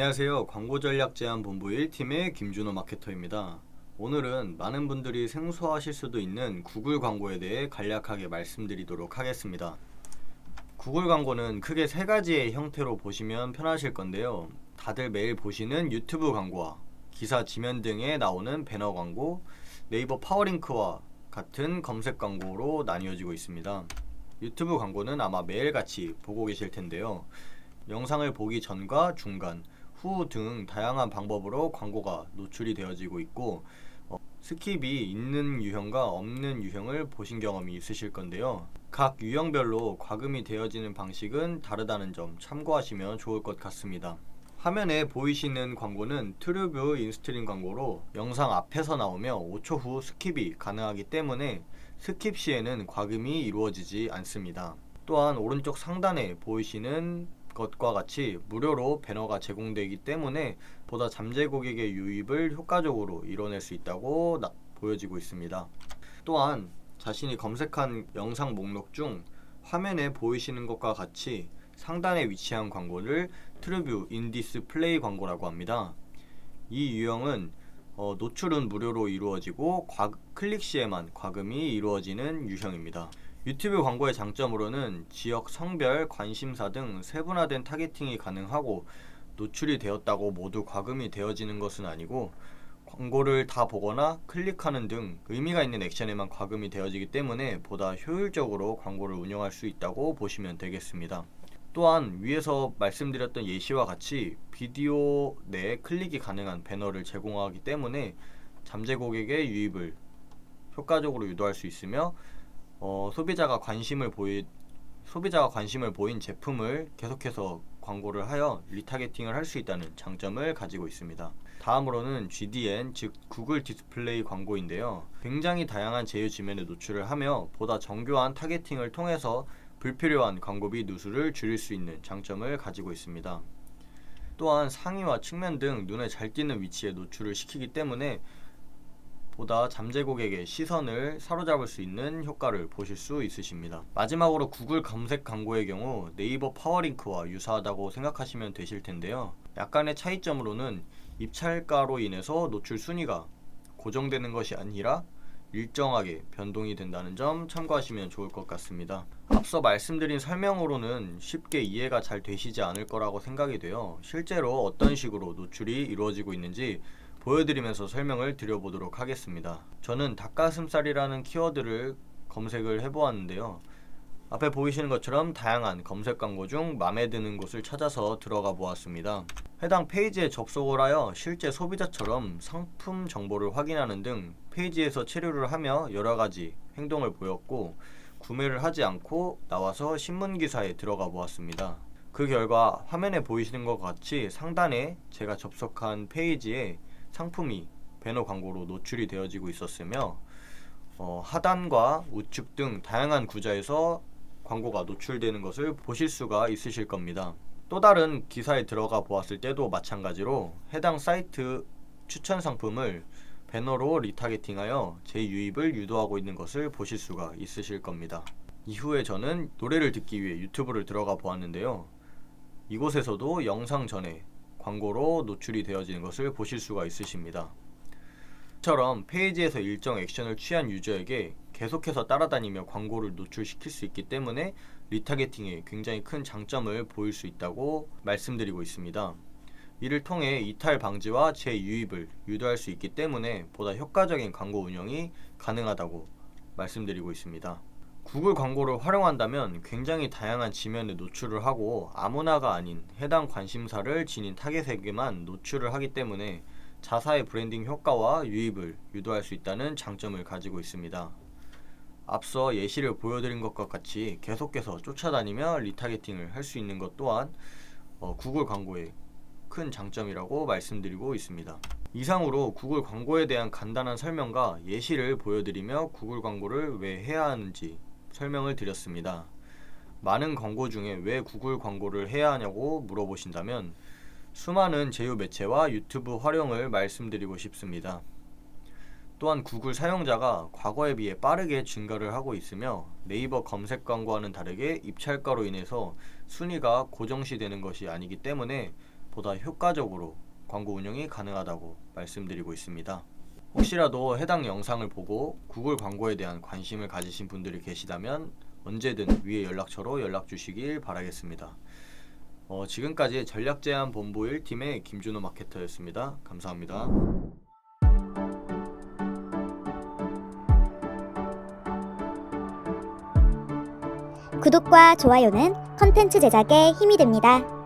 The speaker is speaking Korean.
안녕하세요. 광고 전략제한본부 1팀의 김준호 마케터입니다. 오늘은 많은 분들이 생소하실 수도 있는 구글 광고에 대해 간략하게 말씀드리도록 하겠습니다. 구글 광고는 크게 세 가지의 형태로 보시면 편하실 건데요. 다들 매일 보시는 유튜브 광고와 기사 지면 등에 나오는 배너 광고, 네이버 파워링크와 같은 검색 광고로 나뉘어지고 있습니다. 유튜브 광고는 아마 매일같이 보고 계실 텐데요. 영상을 보기 전과 중간, 후 등 다양한 방법으로 광고가 노출이 되어지고 있고 어, 스킵이 있는 유형과 없는 유형을 보신 경험이 있으실 건데요. 각 유형별로 과금이 되어지는 방식은 다르다는 점 참고하시면 좋을 것 같습니다. 화면에 보이시는 광고는 트루뷰 인스트림 광고로 영상 앞에서 나오며 5초 후 스킵이 가능하기 때문에 스킵 시에는 과금이 이루어지지 않습니다. 또한 오른쪽 상단에 보이시는 것과 같이 무료로 배너가 제공되기 때문에 보다 잠재 고객의 유입을 효과적으로 이뤄낼 수 있다고 나- 보여지고 있습니다. 또한 자신이 검색한 영상 목록 중 화면에 보이시는 것과 같이 상단에 위치한 광고를 트루뷰 인디스 플레이 광고라고 합니다. 이 유형은 어, 노출은 무료로 이루어지고 과- 클릭 시에만 과금이 이루어지는 유형입니다. 유튜브 광고의 장점으로는 지역, 성별, 관심사 등 세분화된 타겟팅이 가능하고 노출이 되었다고 모두 과금이 되어지는 것은 아니고 광고를 다 보거나 클릭하는 등 의미가 있는 액션에만 과금이 되어지기 때문에 보다 효율적으로 광고를 운영할 수 있다고 보시면 되겠습니다. 또한 위에서 말씀드렸던 예시와 같이 비디오 내에 클릭이 가능한 배너를 제공하기 때문에 잠재 고객의 유입을 효과적으로 유도할 수 있으며 어, 소비자가 관심을 보이 소비자가 관심을 보인 제품을 계속해서 광고를 하여 리타게팅을 할 수 있다는 장점을 가지고 있습니다. 다음으로는 GDN 즉 구글 디스플레이 광고인데요. 굉장히 다양한 제휴 지면에 노출을 하며 보다 정교한 타겟팅을 통해서 불필요한 광고비 누수를 줄일 수 있는 장점을 가지고 있습니다. 또한 상의와 측면 등 눈에 잘 띄는 위치에 노출을 시키기 때문에 보다 잠재 고객의 시선을 사로잡을 수 있는 효과를 보실 수 있으십니다. 마지막으로 구글 검색 광고의 경우 네이버 파워링크와 유사하다고 생각하시면 되실 텐데요. 약간의 차이점으로는 입찰가로 인해서 노출 순위가 고정되는 것이 아니라 일정하게 변동이 된다는 점 참고하시면 좋을 것 같습니다. 앞서 말씀드린 설명으로는 쉽게 이해가 잘 되시지 않을 거라고 생각이 돼요. 실제로 어떤 식으로 노출이 이루어지고 있는지 보여드리면서 설명을 드려보도록 하겠습니다. 저는 닭가슴살이라는 키워드를 검색을 해보았는데요. 앞에 보이시는 것처럼 다양한 검색 광고 중 마음에 드는 곳을 찾아서 들어가 보았습니다. 해당 페이지에 접속을 하여 실제 소비자처럼 상품 정보를 확인하는 등 페이지에서 체류를 하며 여러 가지 행동을 보였고 구매를 하지 않고 나와서 신문 기사에 들어가 보았습니다. 그 결과 화면에 보이시는 것 같이 상단에 제가 접속한 페이지에 상품이 배너 광고로 노출이 되어지고 있었으며 어, 하단과 우측 등 다양한 구좌에서 광고가 노출되는 것을 보실 수가 있으실 겁니다. 또 다른 기사에 들어가 보았을 때도 마찬가지로 해당 사이트 추천 상품을 배너로 리타게팅하여 재유입을 유도하고 있는 것을 보실 수가 있으실 겁니다. 이후에 저는 노래를 듣기 위해 유튜브를 들어가 보았는데요. 이곳에서도 영상 전에 광고로 노출이 되어지는 것을 보실 수가 있으십니다. 처럼 페이지에서 일정 액션을 취한 유저에게 계속해서 따라다니며 광고를 노출시킬 수 있기 때문에 리타게팅에 굉장히 큰 장점을 보일 수 있다고 말씀드리고 있습니다. 이를 통해 이탈 방지와 재유입을 유도할 수 있기 때문에 보다 효과적인 광고 운영이 가능하다고 말씀드리고 있습니다. 구글 광고를 활용한다면 굉장히 다양한 지면에 노출을 하고 아무나가 아닌 해당 관심사를 지닌 타겟에게만 노출을 하기 때문에 자사의 브랜딩 효과와 유입을 유도할 수 있다는 장점을 가지고 있습니다. 앞서 예시를 보여드린 것과 같이 계속해서 쫓아다니며 리타게팅을 할 수 있는 것 또한 어, 구글 광고의 큰 장점이라고 말씀드리고 있습니다. 이상으로 구글 광고에 대한 간단한 설명과 예시를 보여드리며 구글 광고를 왜 해야 하는지 설명을 드렸습니다. 많은 광고 중에 왜 구글 광고를 해야 하냐고 물어보신다면 수많은 제휴 매체와 유튜브 활용을 말씀드리고 싶습니다. 또한 구글 사용자가 과거에 비해 빠르게 증가를 하고 있으며 네이버 검색 광고와는 다르게 입찰가로 인해서 순위가 고정시되는 것이 아니기 때문에 보다 효과적으로 광고 운영이 가능하다고 말씀드리고 있습니다. 혹시라도 해당 영상을 보고 구글 광고에 대한 관심을 가지신 분들이 계시다면 언제든 위에 연락처로 연락 주시길 바라겠습니다. 어, 지금까지 전략제안본부 1팀의 김준호 마케터였습니다. 감사합니다. 구독과 좋아요는 컨텐츠 제작에 힘이 됩니다.